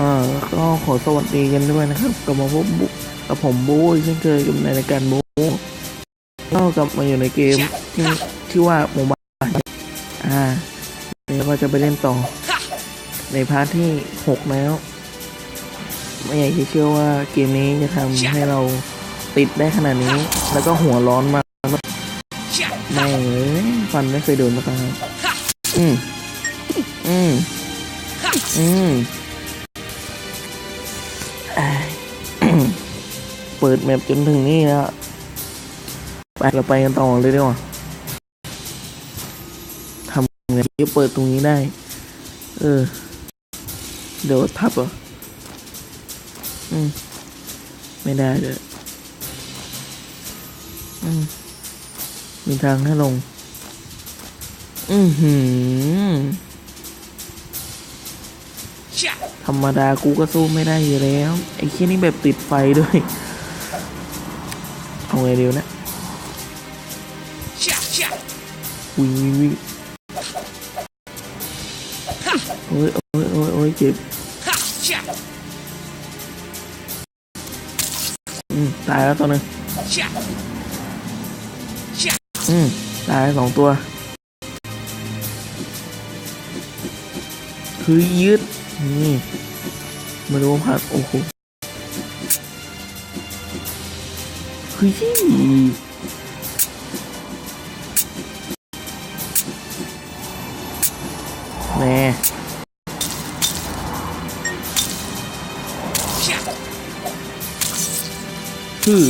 อ่าก็ขอสวัสดีกันด้วยนะครับกลับมาพบบุกับผมบู๊เช่นเคยกับในรายการบู๊ก็กลับมาอยู่ในเกมที่ที่ว่าโมบายอ่าเดี๋ยวก็จะไปเล่นต่อ ในพาร์ทที่หกแล้ว ไม่อยากจะเชื่อว่าเกมนี้จะทำให้เราติดได้ขนาดนี้ แล้วก็หัวร้อนมากแม่เอ้ยฟันไม่เคยโดนมาก่อนอืมอืมอืม เปิดแมปจนถึงนี่แล้วไปเราไปกันต่อเลยดีกว่าทำไงจะเปิดตรงนี้ได้ เออ เดี๋ยวทับเหรอ อืม ไม่ได้เลยอืม มีทางให้ลง อือหือ รรมดากูก็สู้ไม่ได้อยู่แล้ว ไอ้ที่นี่แบบติดไฟด้วย เอาไงเดียวนะวิ่งวิ่งวิ่งโอ้ยโอ้ยโอ้ยโอ้ยเจ็บอืมตายแล้วตัวหนึงอืมตายสองตัว คือยืด นี่มาดูผัดโอ้โหคือยี่งแม่คือ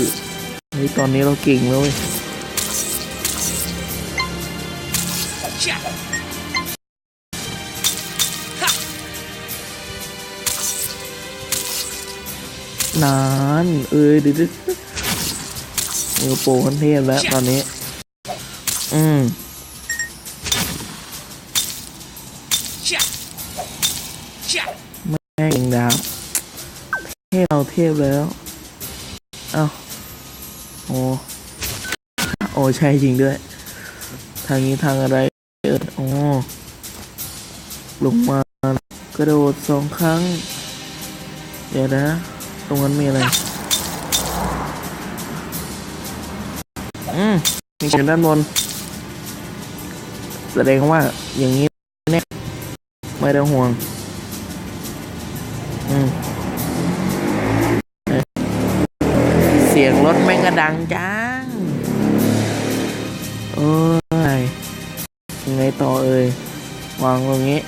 เฮ้ยตอนนี้เราเก่งแล้วเว้ย นาน เอ้ยเดี๋ยวเดี๋ยวมือโปรคันเทพแล้วตอนนี้ อืมแม่งดาวเทพเราเทพแล้วเอ้าโอ้โอ้ใช่จริงด้วย ทางนี้ทางอะไรเออโอ้ลงมากระโดดสองครั้ง เดี๋ยวนะ ตรงนั้นมีอะไร อืม มีเขียนด้านบน แสดงว่าอย่างนี้แน่ไม่ต้องห่วง อืม เสียงรถแม่งกระดังจังเอ้ยยังไงต่อเอ่ยวางตรงนี้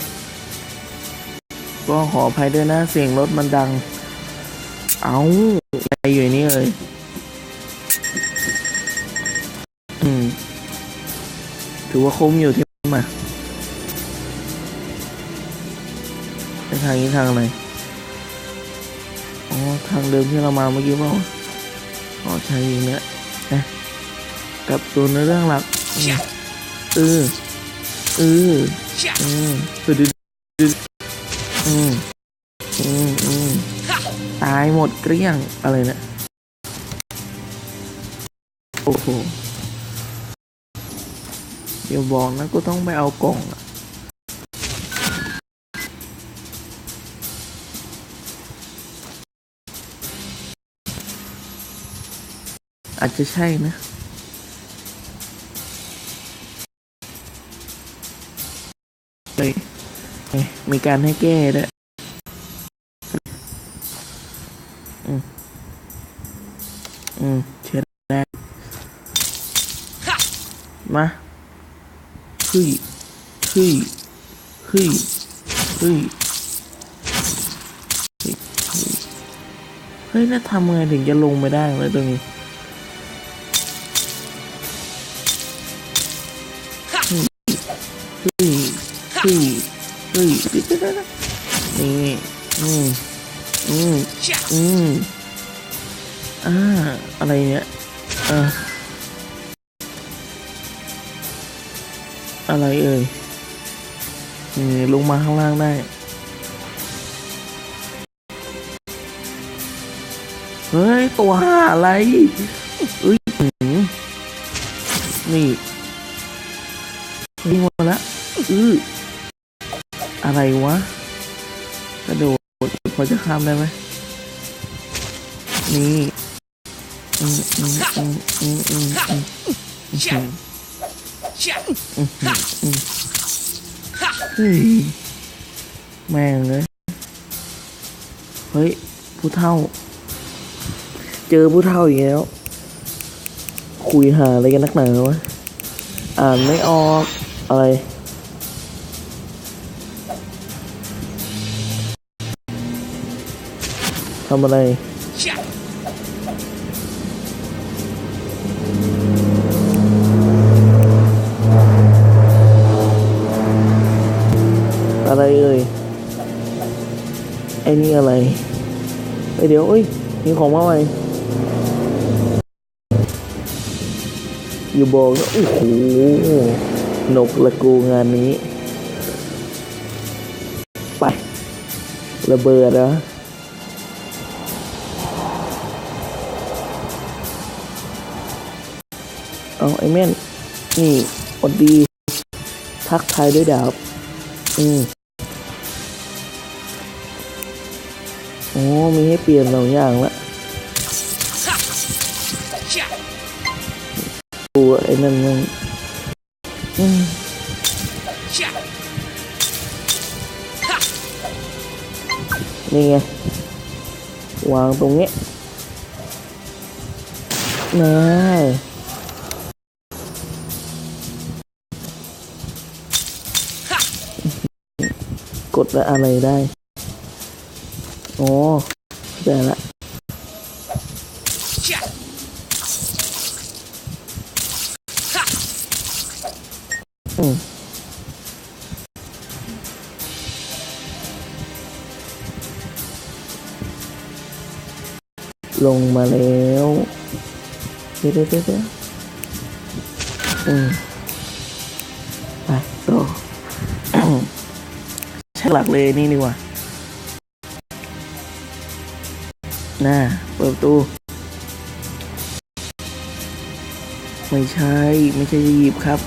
ก็ขออภัยด้วยนะ เสียงรถมันดัง เอาอะไรอยู่นี่เลย อืม ถือว่าคุ้มอยู่ที่มาไปทางนี้ทางอะไรอ๋อ ทางเดิมที่เรามาเมื่อกี้เปล่าอ๋อใช่อย่างเนี้ยนะกลับตัวในเรื่องหลักอืมเออเอออืมอืมอื ดเกลี้ยงอะไรเนะี่ยโอ้โห เดี๋ยวบอกนะกูต้องไปเอากล่องอะอาจจะใช่นะเลยมีการให้แก้ด้วย อืมอืมเช็ดได้มาเฮ้ยเฮ้ยเฮ้ยเฮ้ยเฮ้ยเฮ้ยแล้วทำไงถึงจะลงไปได้เลยตรงนี้เฮ้ยเฮ้ยเฮ้ยเดี๋ยวๆๆนี่ อืมอืมอืมอ่าอะไรเนี่ยอ่าอะไรเอ่ยนี่ลงมาข้างล่างได้ เฮ้ย ตัวห่าอะไรเอ้ยหืมนี่ อืออะไรวะกระโดดพอจะข้ามได้ไหมนี่อืมอืมอืมอืมอืมอืมอืมแม่งเลยเฮ้ย ผู้เท่า เจอผู้เท่าอีกแล้ว คุยหาอะไรกันนักหนาวะ อ่านไม่ออก อะไร ทำอะไรอะไรเอ่ยไอ้นี่อะไรไอเดี๋ยวเอ้ยมีของมาใหม่อยู่บอกโอ้โหนกละกูงานนี้ ไประเบิดนะ เอาไอ้แม่น นี่อดดี ทักทายด้วยดาบ อืมโอ้มีให้เปลี่ยนหลาอย่างละดูไอ้นั่นมันอืมนี่ไง วางตรงนี้นา กดแล้วอะไรได้โอ้ได้ละอืมลงมาแล้วเดี๋ยวเดี๋ยวเดี๋ยวเดี๋ยวอืมไปต่อใช่ หลักเลยนี่ดีกว่าน่าเปิดประตู ไม่ใช่ ไม่ใช่จะหยิบครับ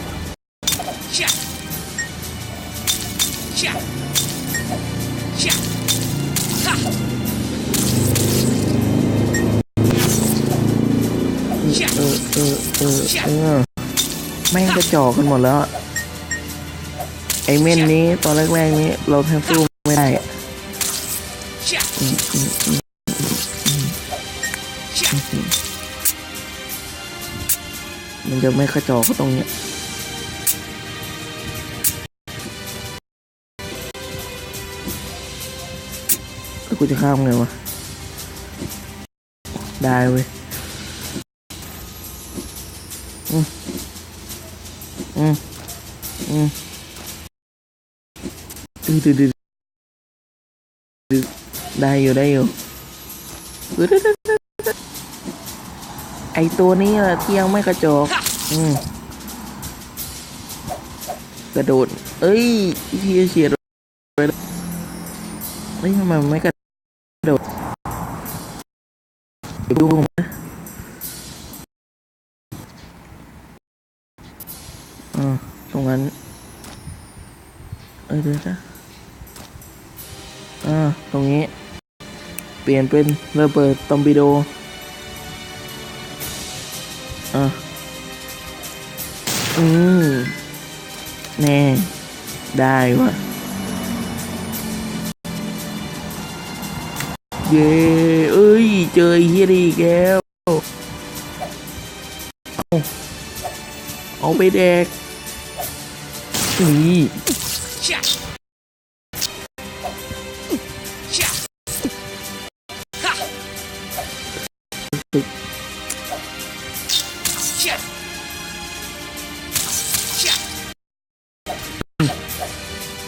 เออเออเออเออแม่งกระจอกกันหมดแล้วอะ ไอเม่นนี้ตอนแรกๆนี้ เราแทบสู้ไม่ได้อะอมันจะไม่กระจอกก็ตรงเนี้ยแล้วกูจะข้ามไงวะ ได้เว้ย อืม อืม อืม ดื้อดื้อดื้อดื้อได้อยู่ได้อยู่ดื้อดื้อดื้อดื้อดื้อไอตัวนี้แหละที่ยังไม่กระจอกอืมกระโดด เอ้ยที่เฉียดไปแล้วเฮ้ยทำไมไม่กระโดดดูผมนะอ่าตรงนั้น เออเดี๋ยวนะ อ่าตรงนี้ เปลี่ยนเป็นระเบิดตอมบิโดอะอืมแน่ ได้วะเย้เอ้ย เจอเฮียดีอีกแล้ว เอาเอาไปแดกนี่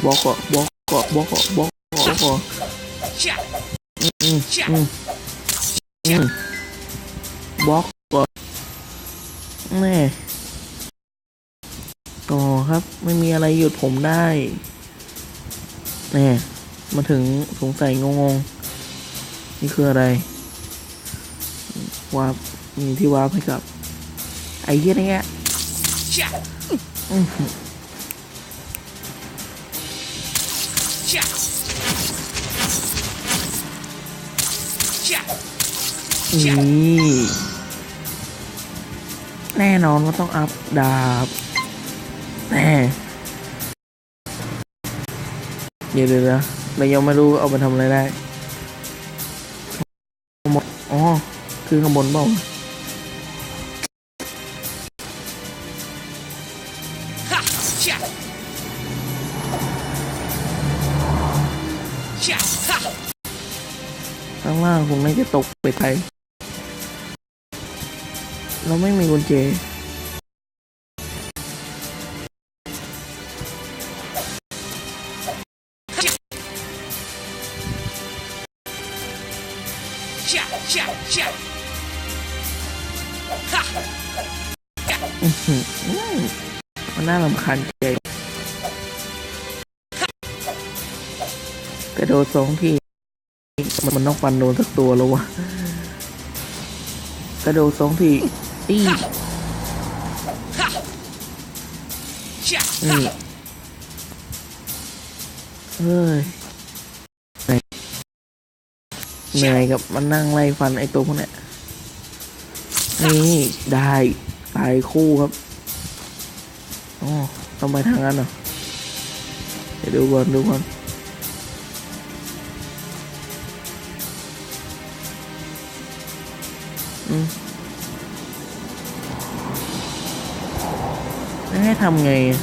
บอกอนบอกอนบอกอนบอกอบอกออืมอืมอืมบอกอแน่ต่อครับไม่มีอะไรหยุดผมได้แน่มาถึงสงสัยงงๆ นี่คืออะไรวาร์ปมีที่วาร์ปให้กับ ไอ้เหี้ยนี่อื้อหือ นี่แน่นอนว่าต้องอัพดาบแน่เดี๋ยวเดี๋ยวนะเรายังไม่รู้เอาไปทำอะไรได้ อ๋อ คือข้างบนเปล่าางล่าคงไม่จะตกไปไทยเราไม่มีกุญแจอื้อหือมันน่ารำคาญใจกระโดดสองที มันมันต้องฟันโดนสักตัวแล้ววะกระโดดสองทีอีนี่เฮ้ยเหนื่อยเหนื่อยกับมันนั่งไล่ฟันไอ้ตัวพวกเนี้ยนี่ได้ตายคู่ครับอ๋อต้องไปทางนั้นเหรอเดี๋ยวดูก่อนดูก่อน อืมแล้วให้ทำไงอะ